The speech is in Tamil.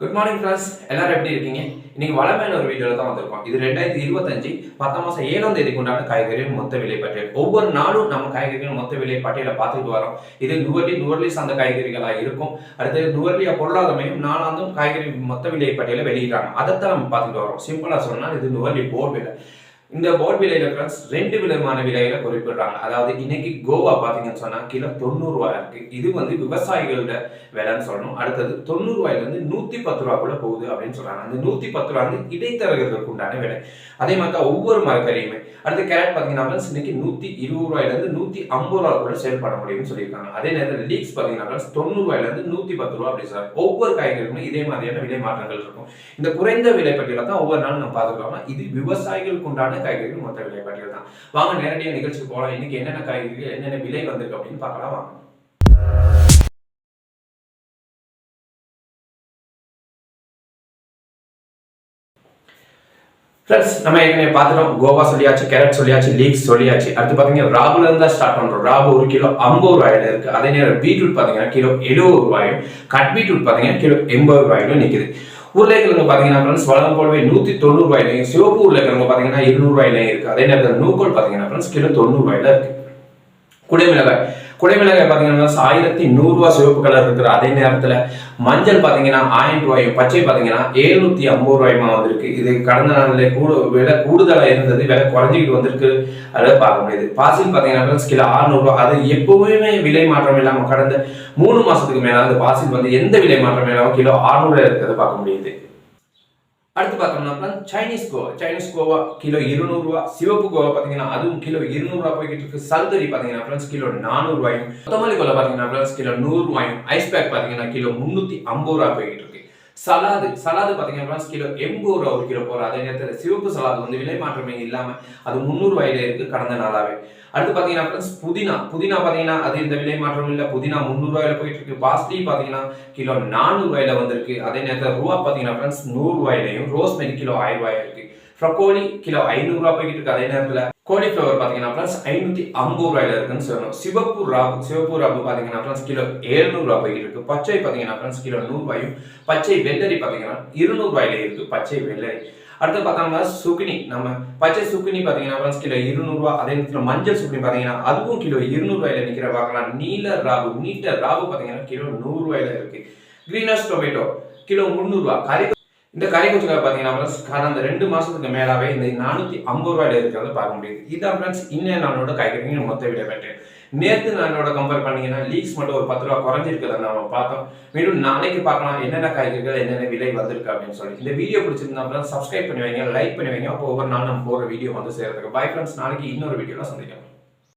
குட் மார்னிங் ஃப்ரெண்ட்ஸ் எல்லாரும் எப்படி இருக்கீங்க? இன்னைக்கு வளமையான ஒரு வீடியோல தான் வந்திருக்கோம். இது ரெண்டாயிரத்தி இருபத்தஞ்சு பத்தாம் மாசம் ஏழாம் தேதிக்கு உண்டான காய்கறிகள் மொத்த விலை பட்டியல். ஒவ்வொரு நாளும் நம்ம காய்கறிகள் மொத்த விலை பட்டியலை பார்த்துட்டு வரோம். இது நுவர்லி நுவர்லி சார்ந்த காய்கறிகளா இருக்கும். அடுத்து நுவர்லியா பொருளாதாரமையும் நாளாந்தும் காய்கறி மொத்த விலை பட்டியலை வெளியிடுறாங்க. அதைத்தான் நம்ம பார்த்துட்டு வரோம். சிம்பிளா சொன்னா இது நுவர்லி போர்டு இந்த போட் விலையில ஃப்ரெண்ட்ஸ் ரெண்டு விதமான விலையில குறிப்பிடுறாங்க. அதாவது இன்னைக்கு கோவா பார்த்தீங்கன்னு சொன்னா கிலோ தொண்ணூறு ரூபாய் இருக்கு. இது வந்து விவசாயிகளோட விலைன்னு சொல்லணும். அடுத்தது தொண்ணூறு ரூபாயில இருந்து நூத்தி பத்து ரூபா கூட போகுது அப்படின்னு சொல்றாங்க. அந்த நூத்தி பத்து ரூபா வந்து இடைத்தரகர்களுக்கு உண்டான விலை. அதே மாதிரி தான் ஒவ்வொரு மரக்கறியுமே. அடுத்து கேரட் பாத்தீங்கன்னா இன்னைக்கு நூத்தி இருபது ரூபாயில இருந்து நூத்தி ஐம்பது ரூபா கூட சேல் பண்ண முடியும்னு சொல்லியிருக்காங்க. அதே நேரத்தில் லீக்ஸ் பாத்தீங்கன்னா friends, தொண்ணூறு ரூபாயில இருந்து நூத்தி பத்து ரூபா அப்படி சொல்றாங்க ஒவ்வொரு காய்கறிகளுமே இதே மாதிரியான விலை மாற்றங்கள் இருக்கும். இந்த குறைந்த விலை பட்டியலை தான் ஒவ்வொரு நாளும் நம்ம பார்த்துக்கலாம் இது விவசாயிகளுக்கு உண்டான காய்கறிகள் மொத்த விலை பட்டியல் தான். வாங்க நேரடியாக நிகழ்ச்சிக்கு போகலாம் இன்னைக்கு என்னென்ன காய்கறிகள் என்னென்ன விலை வந்திருக்கு அப்படின்னு பார்க்கலாம் வாங்க. ஃப்ரெண்ட்ஸ் நம்ம ஏற்கனவே பார்த்துட்டோம். கோவா சொல்லியாச்சு கேரட் சொல்லியாச்சு லீக்ஸ் சொல்லியாச்சு. அடுத்து பார்த்தீங்கன்னா ராகுல இருந்தா ஸ்டார்ட் பண்றோம். ராகு ஒரு கிலோ ஐம்பது ரூபாயில இருக்கு. அதே நேரம் பீட்ரூட் பார்த்தீங்கன்னா கிலோ எழுபது ரூபாயும் கட் பீட்ரூட் பார்த்தீங்கன்னா கிலோ எண்பது ரூபாயிலும் நிற்குது உருளைக்கிழங்கு பார்த்தீங்கன்னா ஃப்ரெண்ட்ஸ் வளம் போலவே நூற்றி தொண்ணூறு ரூபாயிலையும் சிவப்பு உருளைக்கிழங்கு பார்த்தீங்கன்னா இருநூறு ரூபாயிலையும் இருக்கு. அதே நேரத்தில் நூக்கோல் பார்த்தீங்கன்னா ஃப்ரெண்ட்ஸ் கிலோ தொண்ணூறு ரூபாயில இருக்கு. குடைமிளகாய் பார்த்தீங்கன்னா ஆயிரத்தி நூறுரூவா சிவப்பு கலர் இருக்கிற அதே நேரத்தில் மஞ்சள் பார்த்தீங்கன்னா ஆயிரம் ரூபாயும் பச்சை பார்த்தீங்கன்னா எழுநூத்தி ஐம்பது ரூபாயுமா வந்திருக்கு. இது கடந்த நாளில் கூடு விலை கூடுதலாக இருந்தது விலை குறைஞ்சிக்கிட்டு வந்திருக்கு. அதை பார்க்க முடியுது. பாசில் பார்த்தீங்கன்னா கிலோ அறுநூறுவா அது எப்பவுமே விலை மாற்றம் இல்லாமல் கடந்த மூணு மாசத்துக்கு மேல அந்த பாசில் வந்து எந்த விலை மாற்றம் இல்லாமல் கிலோ அறுநூறு இருக்கிறத பார்க்க முடியுது. அடுத்து பார்த்தோம்னா சைனீஸ் கோவா. சைனீஸ் கோவா கிலோ இருநூறுவா. சிவப்பு கோவா பார்த்தீங்கன்னா அதுவும் கிலோ இருநூறுவா போய்கிட்டு இருக்கு. சல்தரி பார்த்தீங்கன்னா ஃப்ரெண்ட்ஸ் கிலோ நானூறுவாயும். கொத்தமல்லி கோலா பார்த்தீங்கன்னா ஃப்ரெண்ட்ஸ் கிலோ நூறுவாயும். ஐஸ் பேக் பார்த்தீங்கன்னா கிலோ முந்நூற்றி ஐம்பது ரூபா போய்கிட்டு இருக்கு. சலாது சலாது பார்த்தீங்கன்னா ஃப்ரெண்ட்ஸ் கிலோ எண்பது ரூபா ஒரு கிலோ போகிற அதே நேரத்தில் சிவப்பு சலாது வந்து விலை மாற்றமே இல்லாமல் அது முந்நூறு ரூபாயில இருக்குது கடந்த நாளாவே. அடுத்து பார்த்தீங்கன்னா ஃப்ரெண்ட்ஸ் புதினா. புதினா பார்த்தீங்கன்னா அது இந்த விலை மாற்றம் இல்லை. புதினா முந்நூறுவாயில் போயிட்டு இருக்கு பாஸ்லி பார்த்தீங்கன்னா கிலோ நானூறு வந்திருக்கு. அதே நேரத்தில் ரூபா பார்த்தீங்கன்னா ஃப்ரெண்ட்ஸ் நூறுரூவாயிலையும் ரோஸ் ரோஸ்மெரி கிலோ ஆயிரம் ரூபாய் ப்ரொக்கோலி கிலோ ஐநூறு ரூபாய் போய்கிட்டு இருக்கு. அதே நேரத்தில் கோலிஃப்ளவர் பார்த்தீங்கன்னா ப்ளஸ் ஐநூற்றி ஐம்பது ரூபாயில இருக்குன்னு சொல்லணும். சிவப்பு ராபு சிவப்பு ராபு பார்த்தீங்கன்னா ஃப்ரெண்ட்ஸ் கிலோ ஏழ்நூறு ரூபாய் போய்கிட்டு இருக்கு. பச்சை பார்த்தீங்கன்னா ஃப்ரெண்ட்ஸ் கிலோ நூறுபாயும் பச்சை வெள்ளரி பார்த்தீங்கன்னா இருநூறு ரூபாயில இருக்கு. பச்சை வெள்ளரி. அடுத்து பார்த்தோம்னா சுக்குனி. நம்ம பச்சை சுக்குனி பார்த்தீங்கன்னா ஃப்ரெண்ட்ஸ் கிலோ இருநூறுவா. அதே நேரத்தில் மஞ்சள் சுக்னி பார்த்தீங்கன்னா அதுவும் கிலோ இருநூறுவாயில நிற்கிற பார்க்கலாம் நீல ராபு நீட்ட ராபு பார்த்தீங்கன்னா கிலோ நூறுரூவாயில இருக்கு. கிரீனஸ் டொமேட்டோ கிலோ முந்நூறுரூவா கறி இந்த கரைக்குச்சிக்காக பார்த்தீங்கன்னா ஃப்ரெண்ட்ஸ் கடந்த ரெண்டு மாதத்துக்கு மேலாவே இந்த நானூற்றி ஐம்பது ரூபாயில் இருக்கிறத பார்க்க முடியுது. இதான் ஃப்ரெண்ட்ஸ் இன்னும் நானோட காய்கறிங்க மொத்த விட பெற்றேன் நேற்று நானோட கம்பேர் பண்ணீங்கன்னா லீக்ஸ் மட்டும் ஒரு பத்து ரூபா குறைஞ்சிருக்கிறத நம்ம பார்த்தோம். மீண்டும் நாளைக்கு பார்க்கலாம் என்னென்ன காய்கறிகள் என்னென்ன விலை வந்திருக்கு அப்படின்னு சொல்லி. இந்த வீடியோ பிடிச்சிருந்தா ஃப்ரெண்ட்ஸ் சப்ஸ்கிரைப் பண்ணி வைங்க லைக் பண்ணி வைங்க. அப்போ ஒவ்வொரு நாள் நம்ம போகிற வீடியோ வந்து சேர்றதுக்கு பை ஃப்ரெண்ட்ஸ் நாளைக்கு இன்னொரு வீடியோவில் சந்திக்கலாம்.